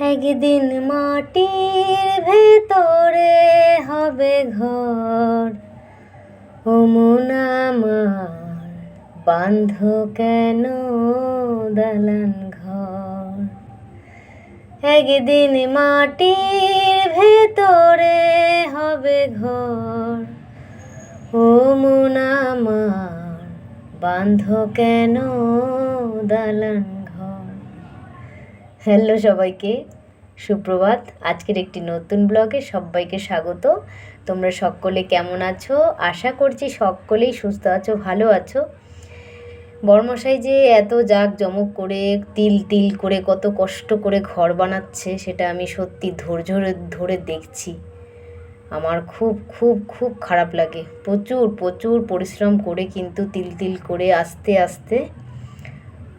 একদিন মাটির ভেতরে হবে ঘর। ও মন আমার বান্ধ কেন দালান ঘর? একদিন মাটির ভেতরে হবে ঘর। ও মন আমার বান্ধ কেন দালান হ্যালো সবাইকে, সুপ্রভাত। আজকের একটি নতুন ব্লগে সবাইকে স্বাগত। তোমরা সকলে কেমন আছো? আশা করছি সকলেই সুস্থ আছো, ভালো আছো। বর্মশাই যে এত জাক জমক করে, তিল তিল করে কত কষ্ট করে ঘর বানাচ্ছে, সেটা আমি সত্যি ধৈর্য ধরে দেখছি। আমার খুব খুব খুব খারাপ লাগে। প্রচুর প্রচুর পরিশ্রম করে কিন্তু তিল তিল করে আস্তে আস্তে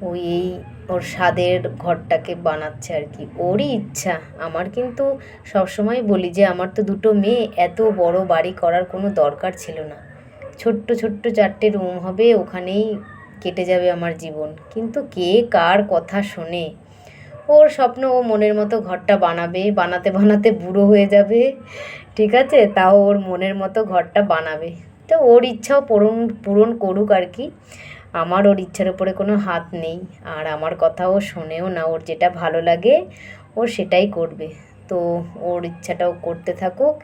ওই এই ওর স্বাদের ঘরটাকে বানাচ্ছে আর কি। ওরই ইচ্ছা। আমার কিন্তু সবসময় বলি যে, আমার তো দুটো মেয়ে, এত বড় বাড়ি করার কোনো দরকার ছিল না। ছোট্ট ছোট্ট চারটে রুম হবে, ওখানেই কেটে যাবে আমার জীবন। কিন্তু কে কার কথা শোনে? ওর স্বপ্ন ও মনের মতো ঘরটা বানাবে, বানাতে বানাতে বুড়ো হয়ে যাবে, ঠিক আছে? তাও ওর মনের মতো ঘরটা বানাবে। তো ওর ইচ্ছাও পূরণ পূরণ করুক আর কি। আমার ওর ইচ্ছার উপরে কোনো হাত নেই, আর আমার কথাও শোনেও না, ওর যেটা ভালো লাগে, ও সেটাই করবে। তো ওর ইচ্ছাটাও করতে থাকুক,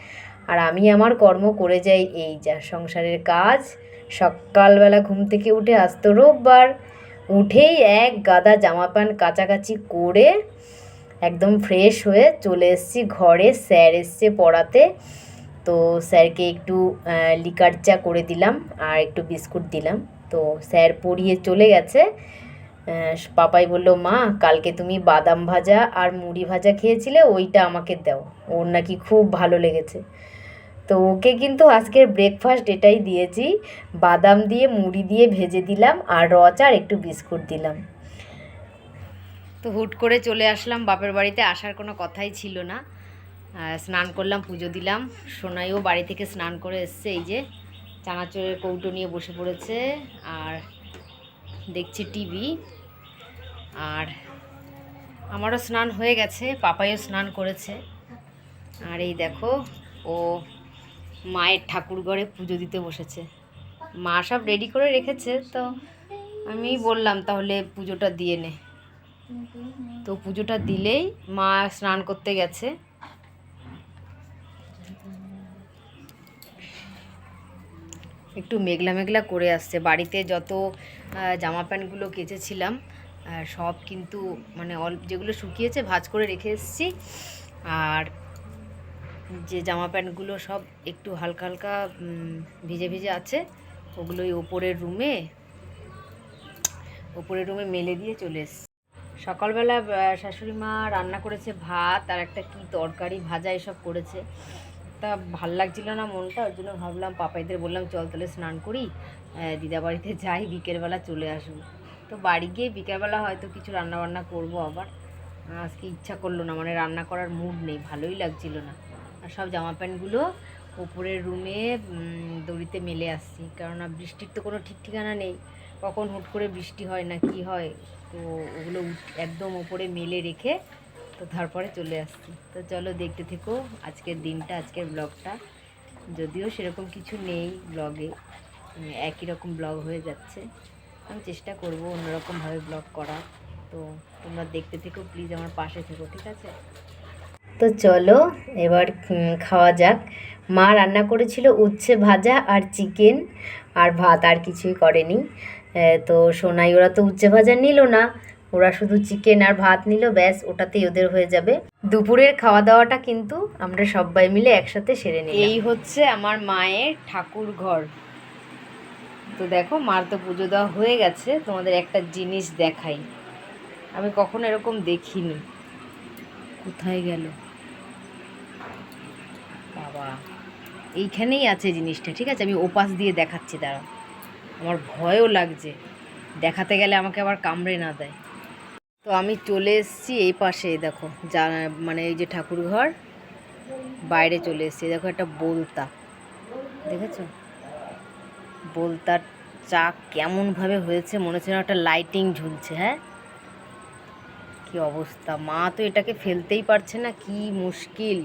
আর আমি আমার কর্ম করে যাই এই যা সংসারের কাজ। সকালবেলা ঘুম থেকে উঠে আসতো রোববার, উঠেই এক গাদা জামা প্যান্ট কাচাকাচি করে একদম ফ্রেশ হয়ে চলে এসেছি ঘরে। স্যার এসছে পড়াতে, তো স্যারকে একটু লিকার চা করে দিলাম, আর একটু বিস্কুট দিলাম। তো স্যার পড়িয়ে চলে গেছে। পাপাই বলল, মা, কালকে তুমি বাদাম ভাজা আর মুড়ি ভাজা খেয়েছিলে, ওইটা আমাকে দাও। ওর নাকি খুব ভালো লেগেছে। তো ওকে কিন্তু আজকের ব্রেকফাস্ট এটাই দিয়েছি। বাদাম দিয়ে, মুড়ি দিয়ে ভেজে দিলাম আর রচা আর একটু বিস্কুট দিলাম। তো হুট করে চলে আসলাম, বাপের বাড়িতে আসার কোনো কথাই ছিল না। স্নান করলাম, পুজো দিলাম। সোনাইও বাড়ি থেকে স্নান করে এসছে, এই যে চানাচুরের কৌটো নিয়ে বসে পড়েছে আর দেখছে টিভি। আর আমারও স্নান হয়ে গেছে, পাপাইও স্নান করেছে। আর এই দেখো, ও মায়ের ঠাকুর ঘরে পুজো দিতে বসেছে। মা সব রেডি করে রেখেছে, তো আমি বললাম তাহলে পুজোটা দিয়ে নে। তো পুজোটা দিলেই মা স্নান করতে গেছে। একটু মেঘলা মেঘলা করে আসছে। বাড়িতে যত জামা প্যান্টগুলো কেচেছিলাম সব কিন্তু মানে অল্প যেগুলো শুকিয়েছে ভাজ করে রেখে এসেছি। আর যে জামা প্যান্টগুলো সব একটু হালকা হালকা ভিজে ভিজে আছে, ওগুলোই ওপরের রুমে ওপরের রুমে মেলে দিয়ে চলে এসছি। সকালবেলা শাশুড়ি মা রান্না করেছে ভাত, আর একটা কি তরকারি ভাজা এসব করেছে। তা ভালো লাগছিল না মনটা, ওর জন্য ভাবলাম, পাপাইদের বললাম, চল তাহলে স্নান করি দিদা বাড়িতে যাই, বিকেলবেলা চলে আসব। তো বাড়ি গিয়ে বিকেলবেলা হয়তো কিছু রান্না বান্না করব আবার। আজকে ইচ্ছা করল না মানে রান্না করার মুড নেই, ভালোই লাগছিল না। আর সব জামা প্যান্টগুলো উপরের রুমে দড়িতে মেলে আসছি কেননা বৃষ্টির তো কোনো ঠিক ঠিকানা নেই। কখন হুট করে বৃষ্টি হয় না, কি হয়, তো ওগুলো একদম ওপরে মেলে রেখে তো তারপরে চলে আসছি। তো চলো দেখতে থেকো আজকের দিনটা, আজকের ব্লগটা। যদিও সেরকম কিছু নেই ব্লগে একই রকম ব্লগ হয়ে যাচ্ছে। আমি চেষ্টা করব অন্যরকমভাবে ব্লগ করার। তো তোমরা দেখতে থেকো, প্লিজ আমার পাশে থেকো, ঠিক আছে? তো চলো, এবার খাওয়া যাক। মা রান্না করেছিল উচ্ছে ভাজা আর চিকেন, আর ভাত আর কিছুই করেনি। তো সোনাই, ওরা তো উচ্ছে ভাজা নিল না। ওরা শুধু চিকেন আর ভাত নিল, ব্যাস, ওটাতেই ওদের হয়ে যাবে। দুপুরের খাওয়া দাওয়াটা কিন্তু আমরা সবাই মিলে একসাথে সেরে নিই এই হচ্ছে আমার মায়ের ঠাকুর ঘর। তো দেখো, মার তো পুজো দেওয়া হয়ে গেছে, তোমাদের একটা জিনিস দেখাই। আমি কখনো এরকম দেখিনি। কোথায় গেল? বাবা, এইখানেই আছে জিনিসটা, ঠিক আছে? আমি ওপাশ দিয়ে দেখাচ্ছি দাঁড়া আমার ভয়ও লাগছে। দেখাতে গেলে আমাকে আবার কামড়ে না দেয়। তো আমি চলে এসেছি এই পাশে, দেখো, যা মানে এই যে ঠাকুর ঘর বাইরে চলে এসেছি। দেখো একটা বলতা, দেখেছ? বলতার চাক কেমনভাবে হয়েছে, মনে হচ্ছে না একটা লাইটিং ঝুলছে হ্যাঁ? কি অবস্থা, মা তো এটাকে ফেলতেই পারছে না, কি মুশকিল।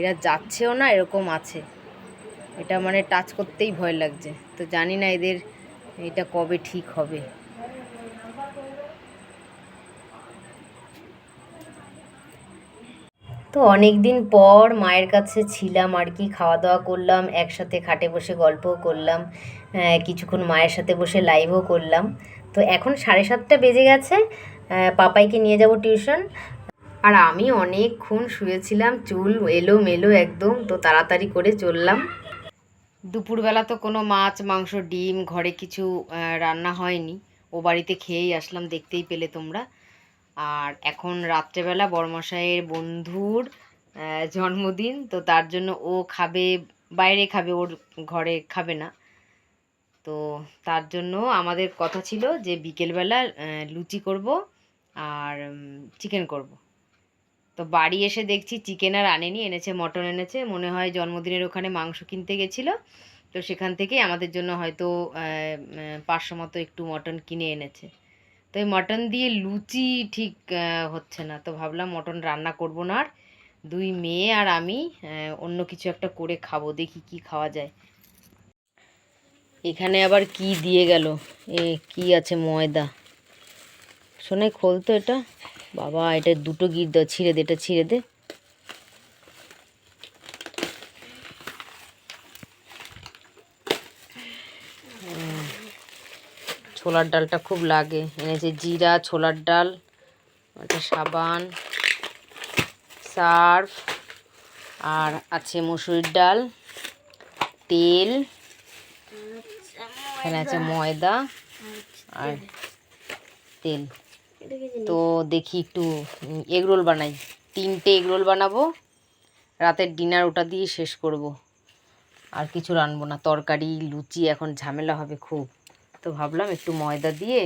এরা যাচ্ছেও না, এরকম আছে। এটা মানে টাচ করতেই ভয় লাগছে। তো জানি না এদের, এটা কবে ঠিক হবে। তো অনেক দিন পর মায়ের কাছে ছিলাম আর কি খাওয়া দাওয়া করলাম, একসাথে খাটে বসে গল্পও করলাম কিছুক্ষণ মায়ের সাথে বসে লাইভও করলাম। তো এখন সাড়ে সাতটা বেজে গেছে পাপাইকে নিয়ে যাব টিউশন আর আমি অনেকক্ষণ শুয়েছিলাম, চুল এলো মেলো একদম, তো তাড়াতাড়ি করে চললাম। দুপুরবেলা তো কোনো মাছ, মাংস, ডিম, ঘরে কিছু রান্না হয়নি। ও বাড়িতে খেয়েই আসলাম, দেখতেই পেলে তোমরা। আর এখন রাত্রেবেলা বড়মশাইয়ের বন্ধুর জন্মদিন, তো তার জন্য ও খাবে, বাইরে খাবে, ওর ঘরে খাবে না। তো তার জন্য আমাদের কথা ছিল যে বিকেলবেলা লুচি করব আর চিকেন করব। তো বাড়ি এসে দেখছি চিকেন আর আনেনি, এনেছে, মটন এনেছে। মনে হয় জন্মদিনের ওখানে মাংস কিনতে গেছিল। তো সেখান থেকেই আমাদের জন্য হয়তো পাঁচশো মতো একটু মটন কিনে এনেছে। তো এই মটন দিয়ে লুচি ঠিক হচ্ছে না। তো ভাবলাম মটন রান্না করব না আর। দুই মেয়ে আর আমি অন্য কিছু একটা করে খাব, দেখি কি খাওয়া যায়। এখানে আবার কি দিয়ে গেল? এ, কি আছে ময়দা? শোনাই খোলতো এটা। বাবা, এটা দুটো গির দাও ছিঁড়ে দে, এটা ছিঁড়ে দে। ছোলার ডালটা খুব লাগে। এনেছে জিরা, ছোলার ডাল একটা সাবান, সার্ফ, আর আছে মুসুরির ডাল, তেল, এখানে আছে ময়দা, আর তেল। তো দেখি একটু এগরোল বানাই। তিনটে এগরোল বানাবো, রাতের ডিনার ওটা দিয়ে শেষ করব। আর কিছু রানবো না, তরকারি, লুচি, এখন ঝামেলা হবে খুব। তো ভাবলাম একটু ময়দা দিয়ে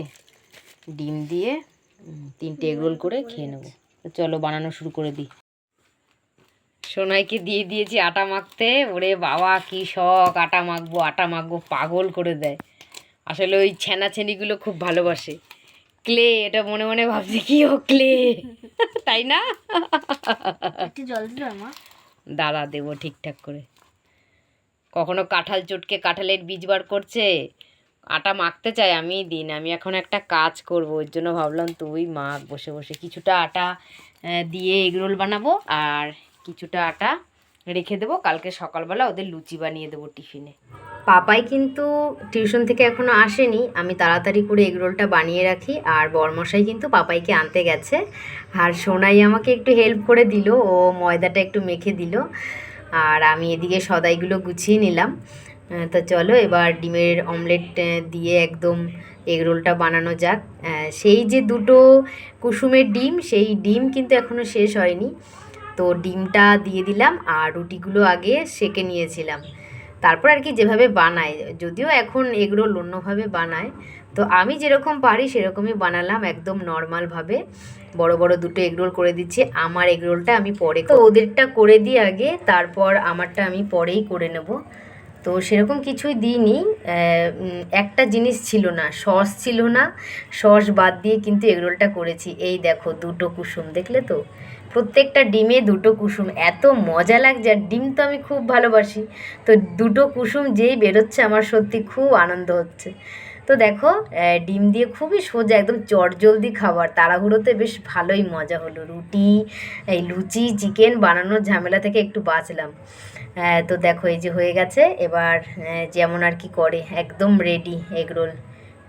ডিম দিয়ে তিনটে এগরোল করে খেয়ে নেব। তো চলো বানানো শুরু করে দিই। সোনাইকে দিয়ে দিয়েছি আটা মাখতে। ওরে বাবা কি শখ! আটা মাখবো আটা মাখবো পাগল করে দেয়। আসলে ওই ছেনাছেনিগুলো খুব ভালোবাসে। ক্লে এটা মনে মনে ভাবছি কি ও ক্লে? তাই না? জল দাঁড়া দেবো ঠিকঠাক করে। কখনো কাঁঠাল চটকে কাঁঠালের বীজ বার করছে? আটা মাখতে চাই আমি দিন, আমি এখন একটা কাজ করব ওর জন্য ভাবলাম তুই মাখ বসে বসে কিছুটা আটা দিয়ে এগরোল বানাবো আর কিছুটা আটা রেখে দেবো, কালকে সকালবেলা ওদের লুচি বানিয়ে দেবো টিফিনে। পাপাই কিন্তু টিউশন থেকে এখনও আসেনি, আমি তাড়াতাড়ি করে এগরোলটা বানিয়ে রাখি, আর বরমশাই কিন্তু পাপাইকে আনতে গেছে, আর সোনাই আমাকে একটু হেল্প করে দিল, ও ময়দাটা একটু মেখে দিল, আর আমি এদিকে সদাইগুলো গুছিয়ে নিলাম। তো চলো এবার ডিমের অমলেট দিয়ে একদম এগরোলটা বানানো যাক। সেই যে দুটো কুসুমের ডিম, সেই ডিম কিন্তু এখনও শেষ হয়নি। তো ডিমটা দিয়ে দিলাম আর রুটিগুলো আগে সেকে নিয়েছিলাম। তারপর আর কি যেভাবে বানায়, যদিও এখন এগরোল অন্যভাবে বানায়। তো আমি যেরকম পারি সেরকমই বানালাম একদম নর্মালভাবে বড় বড় দুটো এগরোল করে দিচ্ছি, আমার এগরোলটা আমি পরে তো ওদেরটা করে দিই আগে, তারপর আমারটা আমি পরেই করে নেব। তো সেরকম কিছুই দিইনি। একটা জিনিস ছিল না, সস ছিল না। সস বাদ দিয়ে কিন্তু এগরোলটা করেছি। এই দেখো দুটো কুসুম, দেখলে তো? প্রত্যেকটা ডিমে দুটো কুসুম, এত মজা লাগছে। আর ডিম তো আমি খুব ভালোবাসি। তো দুটো কুসুম যেই বেরোচ্ছে আমার সত্যি খুব আনন্দ হচ্ছে। তো দেখো ডিম দিয়ে খুবই সোজা একদম চটজলদি খাবার। তাড়াহুড়োতে বেশ ভালোই মজা হলো। রুটি, এই লুচি, চিকেন বানানোর ঝামেলা থেকে একটু বাঁচলাম। তো দেখো এই যে হয়ে গেছে। এবার যেমন আর কি করে, একদম রেডি এগরোল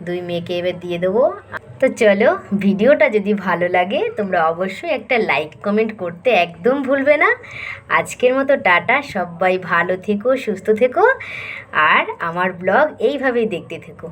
দুই মেয়েকে এবার দিয়ে দেবো। তো চলো, ভিডিওটা যদি ভালো লাগে, তোমরা অবশ্যই একটা লাইক কমেন্ট করতে একদম ভুলবে না। আজকের মতো টাটা, সবাই ভালো থেকো, সুস্থ থেকো। আর আমার ব্লগ এইভাবেই দেখতে থেকো।